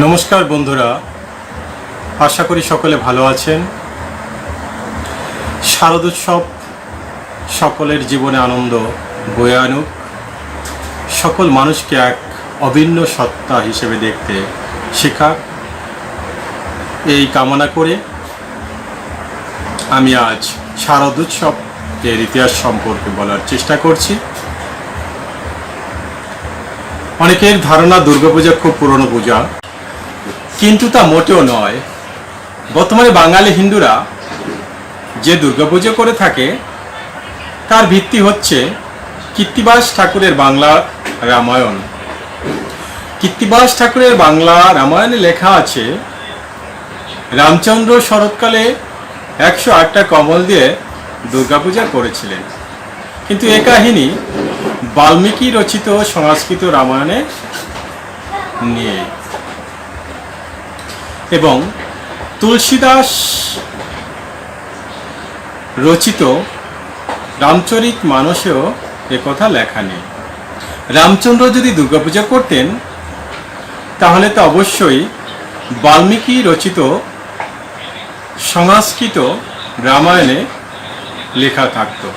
নমস্কার বন্ধুরা, আশা করি সকলে ভালো আছেন। শারদোৎসব সকলের জীবনে আনন্দ বয়ে আনুক। সকল মানুষকে এক অভিন্ন সত্তা হিসেবে দেখতে শেখা এই কামনা করে আমি আজ শারদোৎসবের ইতিহাস সম্পর্কে বলার চেষ্টা করছি। অনেকের ধারণা দুর্গাপূজা খুব পুরনো পূজা। কিন্তু তা মোটেও নয়। বর্তমানে বাঙালি হিন্দুরা যে দুর্গাপুজো করে থাকে, তার ভিত্তি হচ্ছে কীর্তিবাস ঠাকুরের বাংলা রামায়ণ। কীর্তিবাস ঠাকুরের বাংলা রামায়ণে লেখা আছে, রামচন্দ্র শরৎকালে একশো আটটা কমল দিয়ে দুর্গাপূজা করেছিলেন। কিন্তু এ কাহিনী বাল্মীকি রচিত সংস্কৃত রামায়ণে নিয়ে এবং তুলসীদাস রচিত রামচরিত মানসেও কথা লেখা নেই। রামচন্দ্র যদি দুর্গাপূজা করতেন, তাহলে তো অবশ্যই বাল্মীকি রচিত সংস্কৃত রামায়ণে লেখা থাকতো।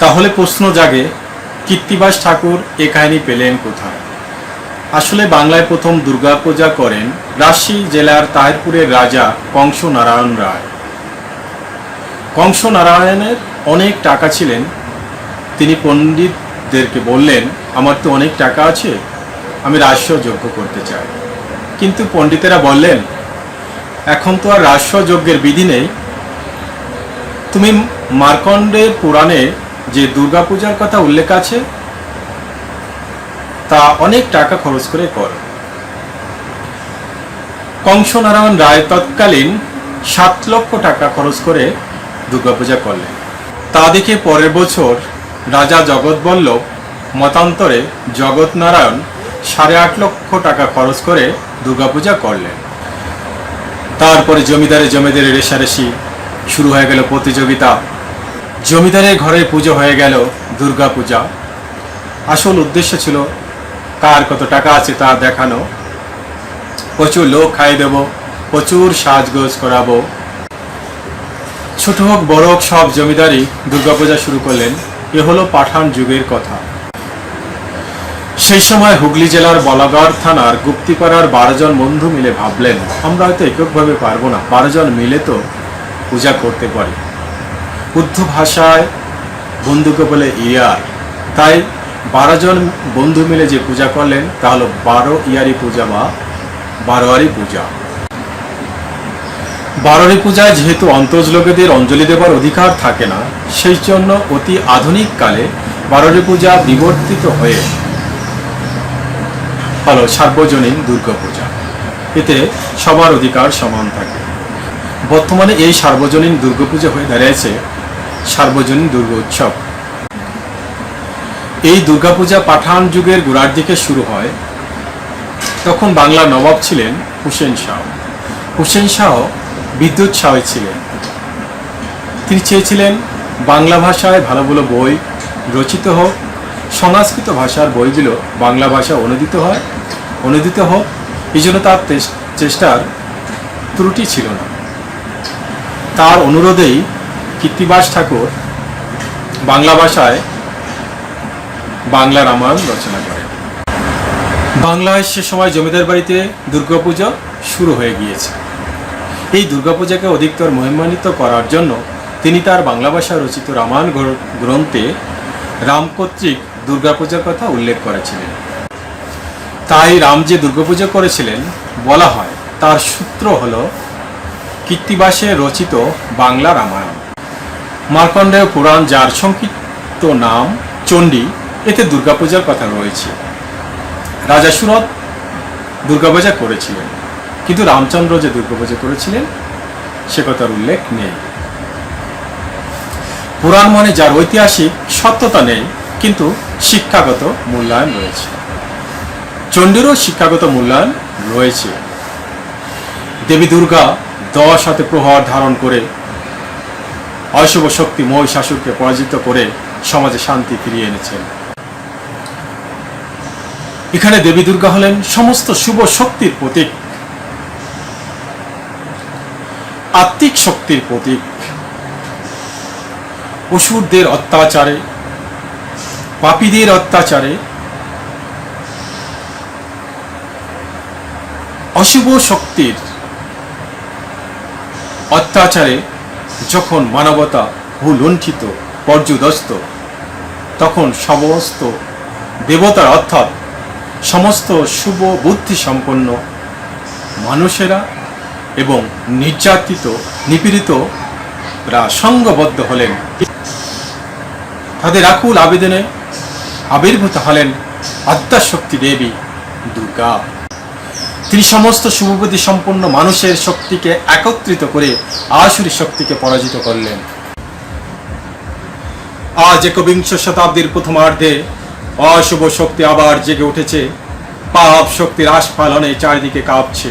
তাহলে প্রশ্ন জাগে, কীর্তিবাস ঠাকুর এ কাহিনী পেলেন কোথায়? আসলে বাংলায় প্রথম দুর্গা পূজা করেন রাজশাহী জেলার তাহিরপুরের রাজা কংস নারায়ণ রায়। কংস নারায়ণের অনেক টাকা ছিলেন। তিনি পণ্ডিতদেরকে বললেন, আমার তো অনেক টাকা আছে, আমি রাজস্ব যজ্ঞ করতে চাই। কিন্তু পণ্ডিতেরা বললেন, এখন তো আর রাজস্ব যজ্ঞের বিধি নেই। তুমি মার্কণ্ডের পুরাণে যে দুর্গাপূজার কথা উল্লেখ আছে তা অনেক টাকা খরচ করে কর। কংসনারায়ণ রায় তৎকালীন সাত লক্ষ টাকা খরচ করে দুর্গাপূজা করলেন। তা দেখে পরের বছর রাজা জগৎবল্লভ মতান্তরে জগৎনারায়ণ সাড়ে আট লক্ষ টাকা খরচ করে দুর্গাপূজা করলেন। তারপরে জমিদারে জমিদারে রেশারেশি শুরু হয়ে গেল প্রতিযোগিতা। জমিদারের ঘরে পুজো হয়ে গেল দুর্গা পূজা আসল উদ্দেশ্য ছিল কার কত টাকা আছে তা দেখানো। প্রচুর লোক খাইয়ে দেব, প্রচুর সাজগোজ করাবো। ছোট হোক, বড় হোক, সব জমিদারি দুর্গাপূজা শুরু করলেন। এ হলো পাঠান যুগের কথা। সেই সময় হুগলি জেলার বলাগড় থানার গুপ্তিপাড়ার বারো জন বন্ধু মিলে ভাবলেন, আমরা হয়তো এককভাবে পারব না। বারো জন মিলে তো পূজা করতে পারি। উর্দু ভাষায় বন্ধুকে বলে ইয়ার তাই বারো বন্ধু মিলে যে পূজা করলেন, তা হলো বারো ইয়ারি পূজা বা বারোয়ারি পূজা। বারোয়ারি পূজায় যেহেতু অন্তর্লোকেদের অঞ্জলি দেবার অধিকার থাকে না, সেই জন্য অতি আধুনিক কালে বারোয়ারি পূজা বিবর্তিত হয়ে হলো সার্বজনীন দুর্গা পূজা। এতে সবার অধিকার সমান থাকে। বর্তমানে এই সার্বজনীন দুর্গাপূজা হয়ে দাঁড়িয়েছে সার্বজনীন দুর্গা উৎসব। এই দুর্গাপূজা পাঠান যুগের গোড়ার দিকে শুরু হয়। তখন বাংলার নবাব ছিলেন হুসেন শাহ। হুসেন শাহ বিদ্যুৎ শাহ ছিলেন। তিনি চেয়েছিলেন বাংলা ভাষায় ভালো ভালো বই রচিত হোক, সংস্কৃত ভাষার বইগুলো বাংলা ভাষা অনুদিত হয়, অনুদিত হোক এই জন্য তার চেষ্টার ত্রুটি ছিল না। তার অনুরোধেই কীর্তিবাস ঠাকুর বাংলা ভাষায় বাংলা রামায়ণ রচনা করেন বাংলায় সে সময় জমিদার বাড়িতে দুর্গাপূজা শুরু হয়ে গিয়েছে। এই দুর্গাপূজাকে অধিকতর মহিমান্বিত করার জন্য তিনি তার বাংলা ভাষায় রচিত রামায়ণ গ্রন্থে রাম কর্তৃক দুর্গাপূজার কথা উল্লেখ করেছিলেন। তাই রাম যে দুর্গাপূজা করেছিলেন, বলা হয় তার সূত্র হল কীর্তিবাসে রচিত বাংলা রামায়ণ। মার্কণ্ডেয় পুরাণ যার সংক্ষিপ্ত নাম চণ্ডী এতে দুর্গাপূজার কথা রয়েছে। রাজা সুরত দুর্গাপূজা করেছিলেন। কিন্তু রামচন্দ্র যে দুর্গাপূজা করেছিলেন, সে কথার উল্লেখ নেই। পুরাণ মানে যার ঐতিহাসিক সত্যতা নেই, কিন্তু শিক্ষাগত মূল্যায়ন রয়েছে। চণ্ডীরও শিক্ষাগত মূল্যায়ন রয়েছে। দেবী দুর্গা দশ হাতে প্রহর ধারণ করে, অশুভ শক্তি মহিষাসুরকে পরাজিত করে সমাজে শান্তি ফিরিয়ে এনেছেন। এখানে দেবী দুর্গা হলেন সমস্ত শুভ শক্তির প্রতীক, আত্মিক শক্তির প্রতীক। অসুরদের অত্যাচারে, পাপীদের অত্যাচারে, অশুভ শক্তির অত্যাচারে যখন মানবতা ভুলুণ্ঠিত, পর্যুদস্ত, তখন সমস্ত দেবতার অর্থাৎ সমস্ত শুভ বুদ্ধি সম্পন্ন মানুষেরা এবং নির্যাতিত নিপীড়িতরা সঙ্গবদ্ধ হলেন। তাদের আকুল আবেদনে আবির্ভূত হলেন আদ্যাশক্তি দেবী দুর্গা। তিনি সমস্ত শুভবুদ্ধি সম্পন্ন মানুষের শক্তিকে একত্রিত করে আসুরি শক্তিকে পরাজিত করলেন। আজ একবিংশ শতাব্দীর প্রথমার্ধে অশুভ শক্তি আবার জেগে উঠেছে। পাপ শক্তির আস্ফালনে চারিদিকে কাঁপছে।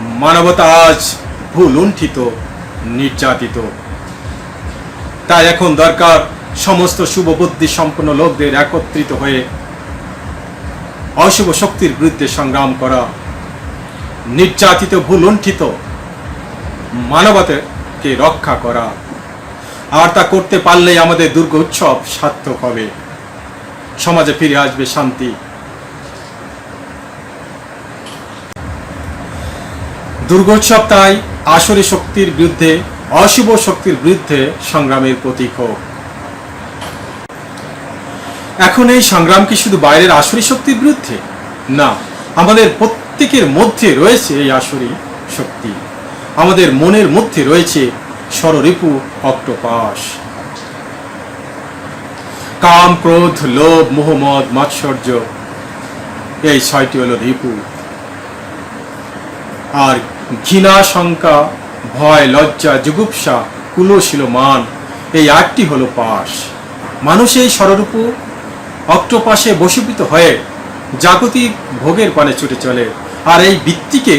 মানবতা আজ ভুল লুণ্ঠিত, নির্যাতিত। তাই এখন দরকার সমস্ত শুভ বুদ্ধি সম্পন্ন লোকদের একত্রিত হয়ে অশুভ শক্তির বিরুদ্ধে সংগ্রাম করা। নির্যাতিত ভুলুণ্ঠিত মানবতাকে রক্ষা করা। আর তা করতে পারলেই আমাদের দুর্গ উৎসব সার্থক হবে। সমাজে ফিরে আসবে শান্তি। দুর্গোৎসব তাই আসরি শক্তির বিরুদ্ধে, অশুভ শক্তির বিরুদ্ধে সংগ্রামের প্রতীক হোক। এখন এই সংগ্রাম কি শুধু বাইরের আসরি শক্তির বিরুদ্ধে? না, আমাদের প্রত্যেকের মধ্যে রয়েছে এই আসরি শক্তি। আমাদের মনের মধ্যে রয়েছে ষড়রিপু অক্টোপাস। কাম, ক্রোধ, লোভ মোহাম্মদ মাৎসর্য, এই ছয়টি হলো রিপু। আর ঘৃণা, শঙ্কা, ভয়, লজ্জা, জুগুপ্সা কুলশীল মান এই আটটি হলো পাশ। মানুষ এই ষড়রূপু অক্টোপাসে বশীভূত হয়ে জাগতিক ভোগের পানে ছুটে চলে। আর এই বৃত্তিকে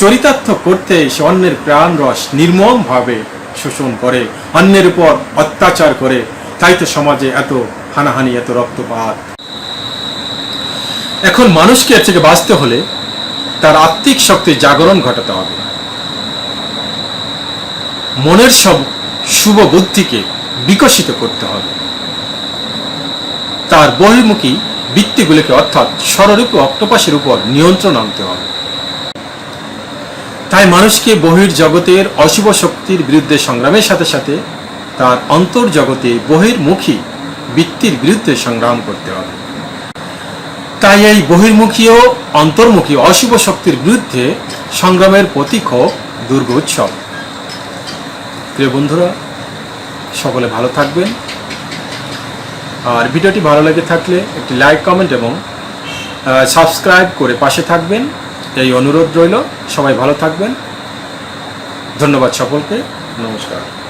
চরিতার্থ করতে সে অন্যের প্রাণ রস নির্মমভাবে শোষণ করে, অন্যের উপর অত্যাচার করে তাই তো সমাজে এত হানাহানি, এত রক্তপাত। এখন মানুষকে এর থেকে বাঁচতে হলে তার আত্মিক শক্তির জাগরণ ঘটাতে হবে। মনের সব শুভ বুদ্ধিকে বিকশিত করতে হবে। তার বহির্মুখী বৃত্তিগুলিকে অর্থাৎ ষড়রূপ অক্টোপাসের উপর নিয়ন্ত্রণ আনতে হবে। তাই মানুষকে বহির জগতের অশুভ শক্তির বিরুদ্ধে সংগ্রামের সাথে সাথে তার অন্তর্জগতে বহির্মুখী বৃত্তির বিরুদ্ধে সংগ্রাম করতে হবে। তাই এই বহির্মুখী ও অন্তর্মুখী অশুভ শক্তির বিরুদ্ধে সংগ্রামের প্রতীক দুর্গোৎসব প্রিয় বন্ধুরা, সকলে ভালো থাকবেন। আর ভিডিওটি ভালো লেগে থাকলে একটি লাইক, কমেন্ট এবং সাবস্ক্রাইব করে পাশে থাকবেন। এই অনুরোধ রইল, সবাই ভালো থাকবেন। ধন্যবাদ সকলকে। নমস্কার।